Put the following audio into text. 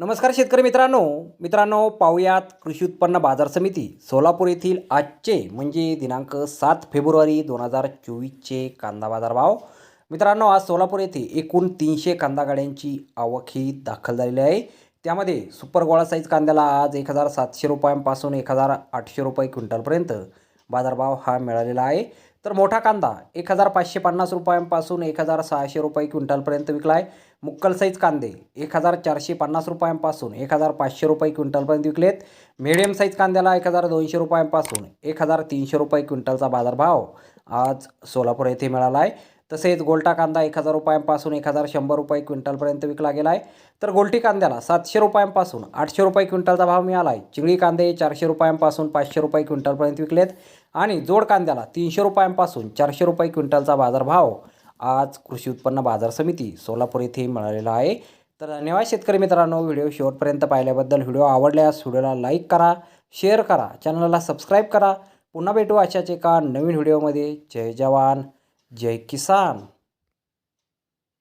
नमस्कार शेतकरी मित्रांनो. मित्रांनो पाहुयात कृषी उत्पन्न बाजार समिती सोलापूर येथील आजचे म्हणजे दिनांक सात फेब्रुवारी दोन हजार चोवीसचे कांदा बाजार भाव. मित्रांनो आज सोलापूर येथे एकूण तीनशे कांदा गाड्यांची आवक ही दाखल झालेली आहे. त्यामध्ये सुपर गोळा साईज कांद्याला आज एक हजार सातशे रुपयांपासून एक हजार आठशे रुपये क्विंटलपर्यंत बाजारभाव हा मिळालेला आहे. तर मोठा कांदा एक हजार पाचशे पन्नास रुपयांपासून एक हजार सहाशे रुपये क्विंटलपर्यंत विकला आहे मुक्कल साईज कांदे एक हजार चारशे पन्नास रुपयांपासून एक हजार पाचशे रुपये क्विंटलपर्यंत विकलेत. मिडियम साईज कांद्याला एक हजार दोनशे रुपयांपासून एक हजार तीनशे रुपये क्विंटलचा बाजारभाव आज सोलापूर येथे मिळाला आहे तसेच गोल्टा कांदा एक हजार रुपयांपासून एक हजार शंभर रुपये क्विंटलपर्यंत विकला गेला आहे. तर गोलटी कांद्याला सातशे रुपयांपासून आठशे रुपये क्विंटलचा भाव मिळाला आहे. चिंगळी कांदे चारशे रुपयांपासून पाचशे रुपये क्विंटलपर्यंत विकलेत. आणि जोड कांद्याला तीनशे रुपयांपासून चारशे रुपये क्विंटलचा बाजारभाव आज कृषी उत्पन्न बाजार समिती सोलापूर येथे मिळालेला आहे. तर धन्यवाद शेतकरी मित्रांनो व्हिडिओ शेवटपर्यंत पाहिल्याबद्दल. व्हिडिओ आवडल्यास व्हिडिओला लाईक करा शेअर करा चॅनलला सबस्क्राईब करा. पुन्हा भेटू अशाच एका नवीन व्हिडिओमध्ये. जय जवान. जय किसान.